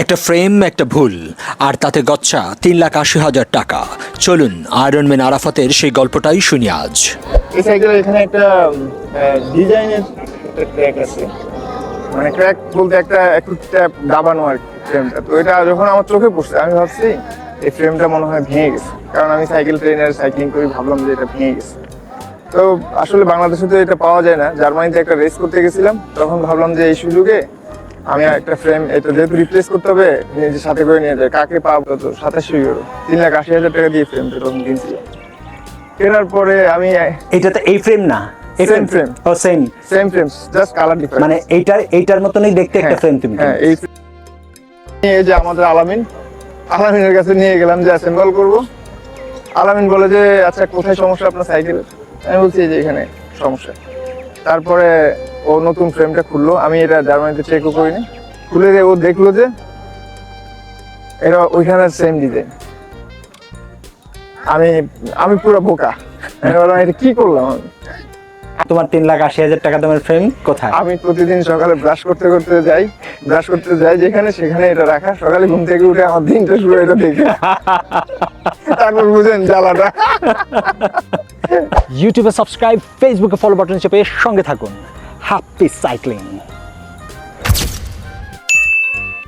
একটা ফ্রেম একটা ভুল, আর তাতে গচ্ছা তিন লাখ আশি হাজার টাকা। চলুন আয়রন ম্যান আরাফাতের সেই গল্পটাই শুনি আজ। এই সাইকেলের এখানে একটা ডিজাইনের একটা ক্র্যাক আছে। মানে ক্র্যাক বলতে একটা, একটু ট্যাপ দাবানো আর ফ্রেমটা তো এটা যখন আমার চোখে পড়ছে, আমি ভাবছি, এই ফ্রেমটা মনে হয় ভেঙে গেছে। কারণ আমি সাইকেল ট্রেনার সাইক্লিং করি, ভাবলাম যে এটা ভেঙে গেছে। তো আসলে বাংলাদেশে তো এটা পাওয়া যায় না। জার্মানিতে একটা রেস করতে গেছিলাম, তখন ভাবলাম যে এই সুযোগে আমি একটা ফ্রেম এটা যেহেতু রিপ্লেস করতে হবে নিজের সাথে করে নিয়ে যায় কাকে পাবো? তো সাতাশি ইউরো তিন লাখ আশি হাজার টাকা দিয়ে ফ্রেমটা তখন কিনছিলাম কেনার পরে আমি এটাতে এই ফ্রেম না। এই Same ও same same frame just colour difference মানে এইটার এইটার মতনই দেখতে একটা ফ্রেম তুমি হ্যাঁ এই এই যে আমাদের আলামিন আলামিনের কাছে নিয়ে গেলাম যে অ্যাসেম্বল করব। আলামিন বলে যে আচ্ছা কোথায় সমস্যা আপনার সাইকেলের? আমি বলছি যে এখানে সমস্যা। তারপরে ও নতুন ফ্রেমটা খুললো। আমি এটা জার্মানিতে চেকও করিনি। খুলে ও দেখল যে এটা ওইখানে সেম ডিজাইন আমি আমি পুরো বোকা। এটা কি করলাম আমি? তোমার তিন লাখ আশি হাজার টাকা দামের ফ্রেম কোথায়? আমি প্রতিদিন সকালে ব্রাশ করতে করতে যাই ব্রাশ করতে যাই যেখানে সেখানে এটা রাখা। সকালে ঘুম থেকে উঠে আমার দিনটা শুরু এটা দেখে। তারপর বুঝেন জ্বালাটা। ইউটিউবে সাবস্ক্রাইব ফেসবুকে ফলো বাটন চেপে সঙ্গে থাকুন। Happy cycling